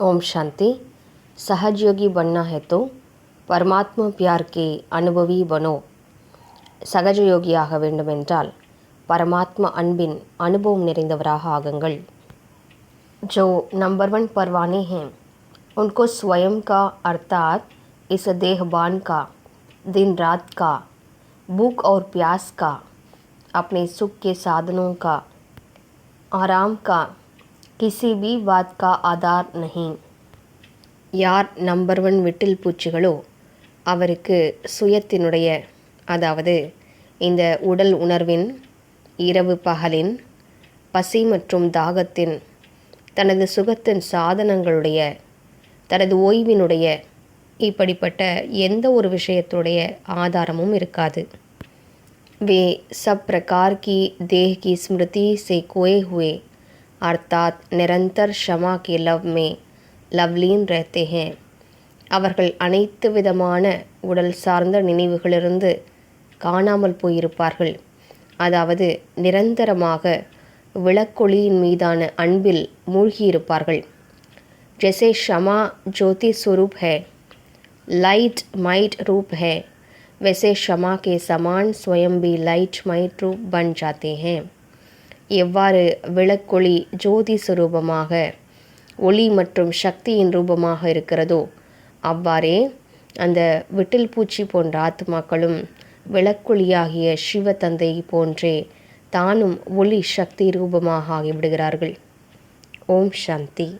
ओम शांति सहजयोगी बनना है तो परमात्मा प्यार के अनुभवी बनो சகஜயோகியாக வேண்டுமென்றால் பரமாத்ம அன்பின் அனுபவம் நிறைந்தவராக ஆகுங்கள் जो नंबर वन परवाने हैं उनको स्वयं का अर्थात इस देहबान का दिन रात का भूख और प्यास का अपने सुख के साधनों का आराम का किसी भी बात का आधार नहीं யார் நம்பர் ஒன் விட்டில் பூச்சிகளோ அவருக்கு சுயத்தினுடைய அதாவது இந்த உடல் உணர்வின் இரவு பகலின் பசி மற்றும் தாகத்தின் தனது சுகத்தின் சாதனங்களுடைய தனது ஓய்வினுடைய இப்படிப்பட்ட எந்த ஒரு விஷயத்துடைய ஆதாரமும் இருக்காது वे सब प्रकार की देह की स्मृति से खोए हुए अर्थात निरंतर क्षमा के लव में लवलीन रहते हैं அவர்கள் அனைத்து விதமான உடல் சார்ந்த நினைவுகளிலிருந்து காணாமல் போயிருப்பார்கள் அதாவது நிரந்தரமாக விளக்கொளியின் மீதான அன்பில் மூழ்கியிருப்பார்கள் जैसे क्षमा ज्योति स्वरूप है लाइट माइट रूप है वैसे क्षमा के समान स्वयं भी लाइट माइट रूप बन जाते हैं எவ்வாறு விளக்கொளி ஜோதி சுரூபமாக ஒளி மற்றும் சக்தியின் ரூபமாக இருக்கிறதோ அவ்வாறே அந்த விட்டில் பூச்சி போன்ற ஆத்மாக்களும் விளக்கொளியாகிய சிவ தந்தை போன்றே தானும் ஒளி சக்தி ரூபமாக ஆகிவிடுகிறார்கள். ஓம் சாந்தி.